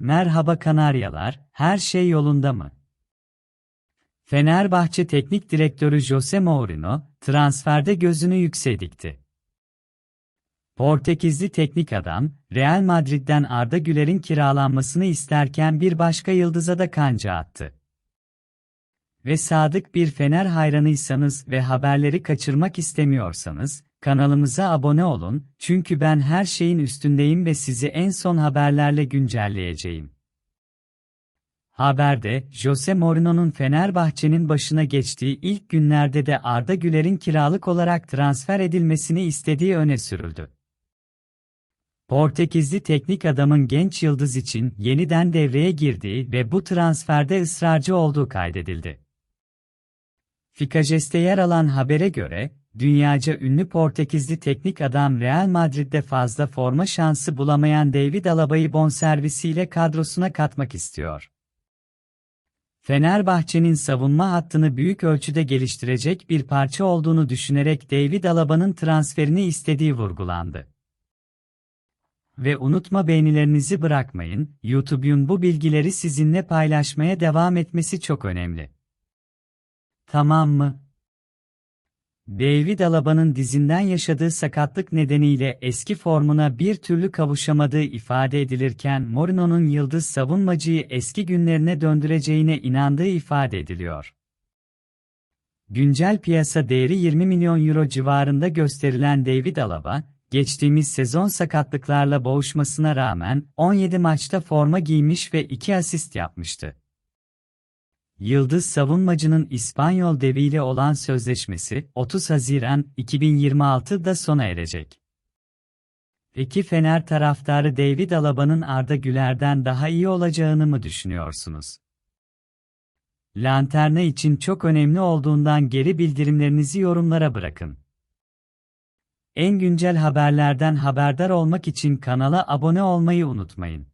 Merhaba Kanaryalar, her şey yolunda mı? Fenerbahçe Teknik Direktörü Jose Mourinho, transferde gözünü yükseğe dikti. Portekizli teknik adam, Real Madrid'den Arda Güler'in kiralanmasını isterken bir başka yıldıza da kanca attı. Ve sadık bir Fener hayranıysanız ve haberleri kaçırmak istemiyorsanız, kanalımıza abone olun, çünkü ben her şeyin üstündeyim ve sizi en son haberlerle güncelleyeceğim. Haberde, Jose Mourinho'nun Fenerbahçe'nin başına geçtiği ilk günlerde de Arda Güler'in kiralık olarak transfer edilmesini istediği öne sürüldü. Portekizli teknik adamın genç yıldız için yeniden devreye girdiği ve bu transferde ısrarcı olduğu kaydedildi. Fikajest'te yer alan habere göre, dünyaca ünlü Portekizli teknik adam Real Madrid'de fazla forma şansı bulamayan David Alaba'yı bonservisiyle kadrosuna katmak istiyor. Fenerbahçe'nin savunma hattını büyük ölçüde geliştirecek bir parça olduğunu düşünerek David Alaba'nın transferini istediği vurgulandı. Ve unutma beğenilerinizi bırakmayın, YouTube'un bu bilgileri sizinle paylaşmaya devam etmesi çok önemli. Tamam mı? David Alaba'nın dizinden yaşadığı sakatlık nedeniyle eski formuna bir türlü kavuşamadığı ifade edilirken Mourinho'nun yıldız savunmacıyı eski günlerine döndüreceğine inandığı ifade ediliyor. Güncel piyasa değeri 20 milyon euro civarında gösterilen David Alaba, geçtiğimiz sezon sakatlıklarla boğuşmasına rağmen 17 maçta forma giymiş ve 2 asist yapmıştı. Yıldız savunmacının İspanyol deviyle olan sözleşmesi 30 Haziran 2026'da sona erecek. Peki Fener taraftarı David Alaba'nın Arda Güler'den daha iyi olacağını mı düşünüyorsunuz? Lanterna için çok önemli olduğundan geri bildirimlerinizi yorumlara bırakın. En güncel haberlerden haberdar olmak için kanala abone olmayı unutmayın.